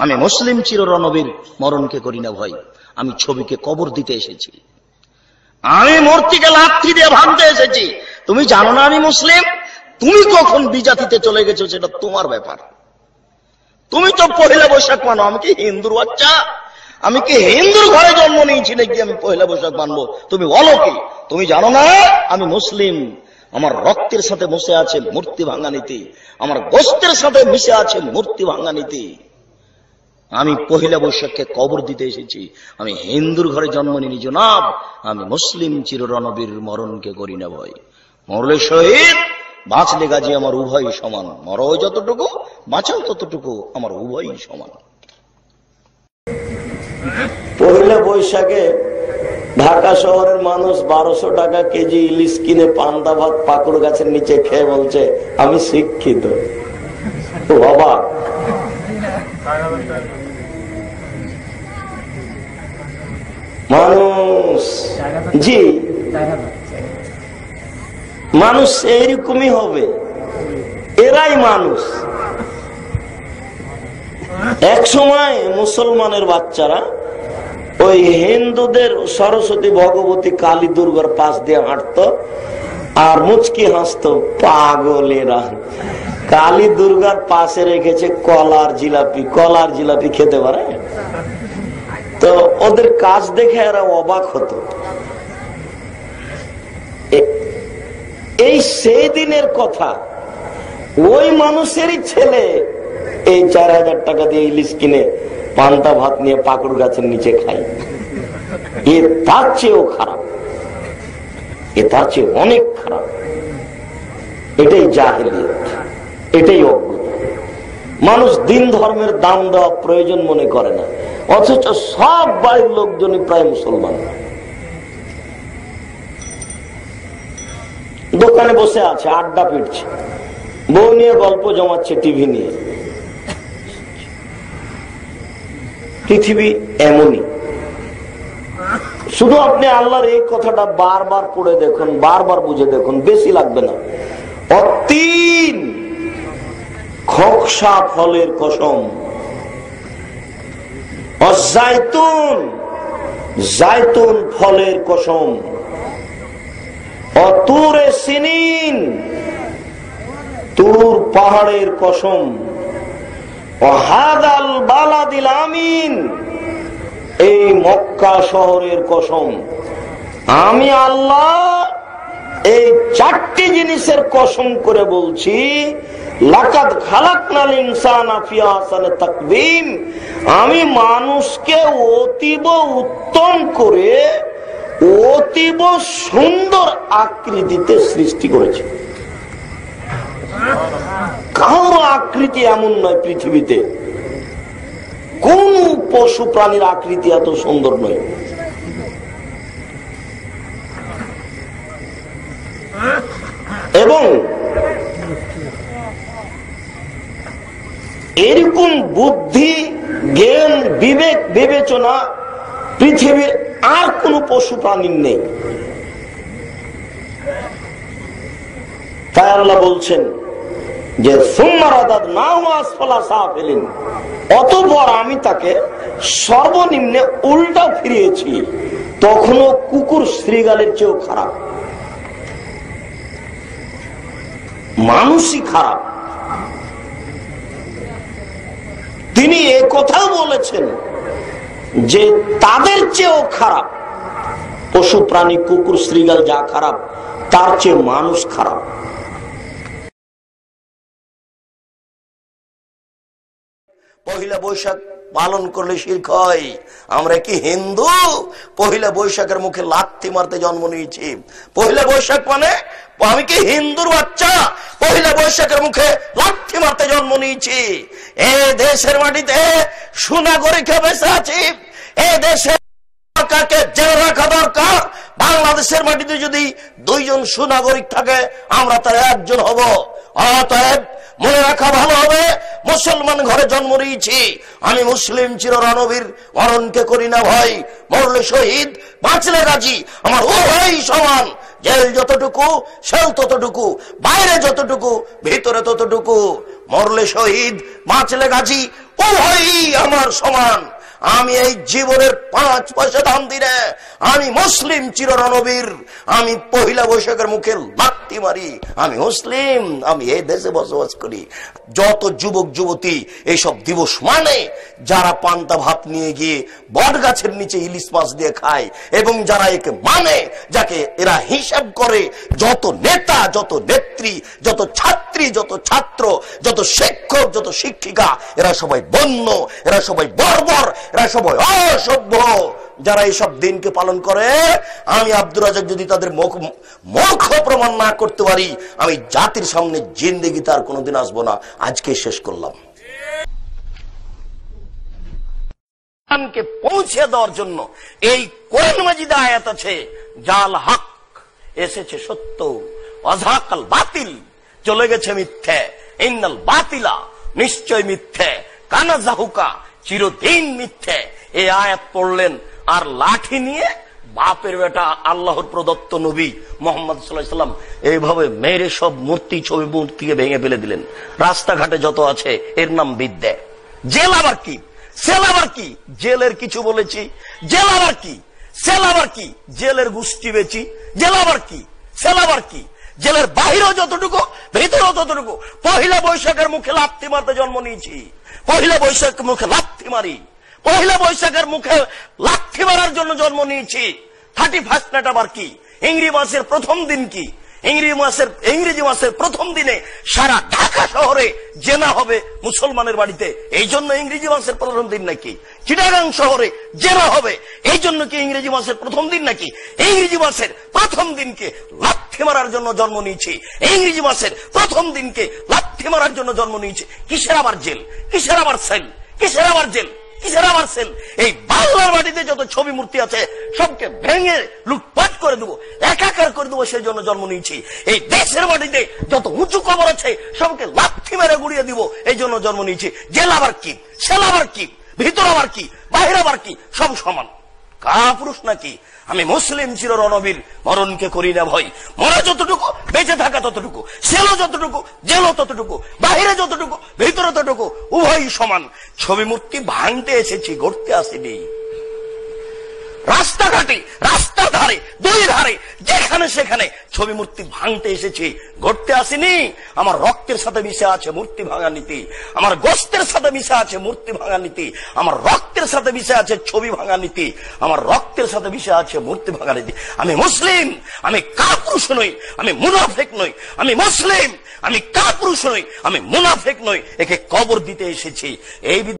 আমি মুসলিম চিররণবীর মরণকে করি না ভয় আমি ছবিকে কবর দিতে এসেছি। আমি মূর্তিকে লাথি দিয়ে ভাঙতে এসেছি। তুমি জানো না আমি মুসলিম? তুমি কখন বিজাতিতে চলে গেছো সেটা তোমার ব্যাপার। তুমি তো পহেলা বৈশাখ মানো, আমি কি হিন্দুর বাচ্চা? আমি কি হিন্দুর ঘরে জন্ম নিয়েছি নাকি আমি পহেলা বৈশাখ মানবো? তুমি বলো কি? তুমি জানো না? আমি মুসলিম। আমার রক্তের সাথে বসে আছে মূর্তি ভাঙা নীতি। আমার গোস্তের সাথে মিশে আছে মূর্তি ভাঙা নীতি। আমি পহিলা বৈশাখকে কবর দিতে এসেছি। আমি হিন্দুর ঘরে জন্ম নিনি, জনাব। আমি মুসলিম চির চিররণবীর মরণকে করি না ভয় মরলে শহীদ, বাঁচলে গাজী আমার উভয় সমান। মরো যতটুকু, বাঁচাও ততটুকু আমার উভয়ই সমান। পহিলা বৈশাখে ঢাকা শহরের মানুষ বারোশো টাকা কেজি ইলিশ কিনে পান্তা ভাত পাকুড় গাছের নিচে খেয়ে বলছে, আমি শিক্ষিত। বাবা মানুষ, জি। মানুষ এইরকমই হবে। এরাই মানুষ। এক সময় মুসলমানের বাচ্চারা ওই হিন্দুদের সরস্বতী ভগবতী কালী দুর্গার পাশ দিয়ে হাঁটত আর মুচকি হাসত, পাগলেরা। কালী দুর্গার পাশে রেখেছে কলার জিলাপি। কলার জিলাপি খেতে পারে? তো ওদের কাজ দেখে এরা অবাক হতো। এই সেই দিনের কথা, ওই মানুষেরই ছেলে এই চার হাজার টাকা দিয়ে ইলিশ কিনে পান্তা ভাত নিয়ে পাকুড় গাছের নিচে খাই এ তার চেয়েও খারাপ। এ তার চেয়ে অনেক খারাপ। এটাই জাহেলিয়ত। এটাই অজ্ঞতা মানুষ দিন ধর্মের দাম দেওয়া প্রয়োজন মনে করে না। অথচ সব বাড়ির লোকজনই প্রায় মুসলমান। দোকানে বসে আছে, আড্ডা পিটছে। বউ নিয়ে গল্প জমাচ্ছে টিভি নিয়ে। পৃথিবী এমনই। শুধু আপনি আল্লাহর এই কথাটা বারবার পড়ে দেখুন, বারবার বুঝে দেখুন, বেশি লাগবে না। অতীন খকসা ফলের কসম। অজাইতুন, জাইতুন ফলের কসম। অতুরে সিনিন, তুর পাহাড়ের কসম। অহাদাল বালাদিল আমিন, এই মক্কা শহরের কসম। আমি আল্লাহ এই চারটি জিনিসের কসম করে বলছি আমি মানুষকে অতীব উত্তম করে, অতীব সুন্দর আকৃতিতে সৃষ্টি করেছি। কারও আকৃতি এমন নয় পৃথিবীতে। কোন পশু প্রাণীর আকৃতি এত সুন্দর নয় এবং এরকম বুদ্ধি, জ্ঞান, বিবেক, বিবেচনা পৃথিবীর আর কোন পশু প্রাণীর নেই। তাই আল্লাহ বলছেন যে অতপর আমি তাকে সর্বনিম্নে উল্টা ফিরিয়েছি, তখনও কুকুর শ্রীগালের চেয়েও খারাপ। মানুষই খারাপ। তিনি এ বলেছেন যে তাদের চেয়েও খারাপ পশু প্রাণী, কুকুর শ্রীগাল যা খারাপ, তার চেয়ে মানুষ খারাপ। পহিলা বৈশাখ পালন করলে শির্ক হয়। আমরা কি হিন্দু? পহিলা বৈশাখের মুখে লাথি মারতে জন্ম নিয়েছি। পহিলা বৈশাখ মানে আমি কি হিন্দুর বাচ্চা? পহিলা বৈশাখের মুখে লাথি মারতে জন্ম নিয়েছি। এ দেশের মাটিতে সুনাগরিক বেঁচে আছি এ দেশে বাংলাদেশের মাটিতে যদি দুইজন সুনাগরিক থাকে, আমরা তার একজন হব। অতএব মনে রাখা ভালো হবে, মুসলমান ঘরে জন্ম নিয়েছি। আমি মুসলিম চির রণবীর মরণকে করি না ভাই মরলে শহীদ, বাঁচলে রাজি। আমার ও ভাই সমান, জেল যতটুকু সেল ততটুকু, বাইরে যতটুকু, ভিতরে ততটুকু। মরলে শহীদ, বাঁচলে গাজী ও ভাই আমার সমান। আমি এই জীবনের পাঁচ পয়সা দাম দিলে আমি মুসলিম চিররণবীর, আমি পহিলা বৈশাখের মুখে লাত্তি মারি, আমি মুসলিম, আমি এই দেশে বসবাস করি। যত যুবক, যুবতী এইসব দিবস মানে যারা পান্তা ভাত নিয়ে গিয়ে বট গাছের নিচে ইলিশ মাছ দিয়ে খায়, এবং যারা একে মানে যাকে এরা হিসাব করে যত নেতা, যত নেত্রী, যত ছাত্রী, যত ছাত্র, যত শিক্ষক, যত শিক্ষিকা, এরা সবাই বন্য, এরা সবাই বর্বর এরা অসভ্য। যারা এইসব দিনকে পালন করে, আমি আব্দুর রাজাক যদি তাদের মুখ মুখ প্রমাণ না করতে পারি, আমি জাতির সামনে জিন্দেগি তার কোনোদিন আসব না। আজকে শেষ করলাম। পৌঁছে দেওয়ার জন্য এই কোরআন মাজিদে আয়াত আছে, জাল হক, এসেছে সত্য অঝাকাল বাতিল, চলে গেছে মিথ্যে, ইন্নাল বাতিলা, নিশ্চয় মিথ্যে, কানা জাহুকা চিরদিন মিথ্যে। এই আয়াত পড়লেন আর লাঠি নিয়ে বাপের বেটা আল্লাহর প্রদত্ত নবী মোহাম্মদ সাল্লাম এইভাবে মেরে সব মূর্তি, ছবি, মূর্তিকে ভেঙে ফেলে দিলেন। রাস্তাঘাটে যত আছে, এর নাম বিদ্যে। জেল আবার কি? সেল আবার কি? জেলের কিছু বলেছি। জেল আবার কি? সেল আবার কি? জেলের গোষ্ঠী বেচি। জেল আবার কি? সেল আবার কি? জেলের বাহিরেও যতটুকু, ভেতরেও ততটুকু। পহিলা বৈশাখের মুখে লাত্তি মারতে জন্ম নিয়েছি। পহিলা বৈশাখ মুখে লাথি মারি। পহিলা বৈশাখের মুখে লাথি মারার জন্য জন্ম নিয়েছি। থার্টি ফার্স্ট নাইট আবার কি? ইংরেজি মাসের প্রথম দিন কি? ইংরেজি মাসের ইংরেজি মাসের প্রথম দিনে সারা ঢাকা শহরে জেনা হবে মুসলমানের বাড়িতে। এই জন্য ইংরেজি মাসের প্রথম দিন নাকি? চিটাগাং শহরে জেনা হবে। এই জন্য কি ইংরেজি মাসের প্রথম দিন নাকি? ইংরেজি মাসের প্রথম দিনকে লাথি মারার জন্য জন্ম নিয়েছি। ইংরেজি মাসের প্রথম দিনকে লাথি মারার জন্য জন্ম নিয়েছি। কিসের আবার জেল? কিসের আবার সেল? কিসের আবার জেল? কিসের মারছেন এই বাংলার মাটিতে যত ছবি মূর্তি আছে, সবকে ভেঙে লুটপাট করে দেবো, একাকার করে দেবো সেই জন্য জন্ম নিয়েছি। এই দেশের মাটিতে যত উঁচু কবর আছে, সবকে লাথি মেরে গুড়িয়ে দিব, এই জন্য জন্ম নিয়েছি। জেল আবার কি? সেল আবার কি? ভিতর আবার কি? বাহির আবার কি? সব সমান। কাপুরুষ নাকি? আমি মুসলিম ছিল রণবীর, মরণকে করি না ভয়। মরা যতটুকু, বেঁচে থাকা ততটুকু সেলো যতটুকু, জেলো ততটুকু, বাহিরে যতটুকু, ভিতরে ততটুকু, উভয়ই সমান। ছবি মূর্তি ভাঙতে এসেছি, গড়তে আসেনি। রাস্তাঘাটে রাস্তা ধারে দুই ধারে যেখানে সেখানে ছবি মূর্তি ভাঙতে এসেছি। গড়তে আসেনি, আমার রক্তের সাথে মিশে আছে মূর্তি ভাঙা নীতি। আমার গোস্তের সাথে মিশে আছে মূর্তি ভাঙা নীতি। আমার রক্তের সাথে মিশে আছে ছবি ভাঙা নীতি। আমার রক্তের সাথে মিশে আছে মূর্তি ভাঙা নীতি। আমি মুসলিম, আমি কাপুরুষ নই, আমি মুনাফেক নই, আমি মুসলিম, আমি কাপুরুষ নই, আমি মুনাফেক নই। একে কবর দিতে এসেছি। এই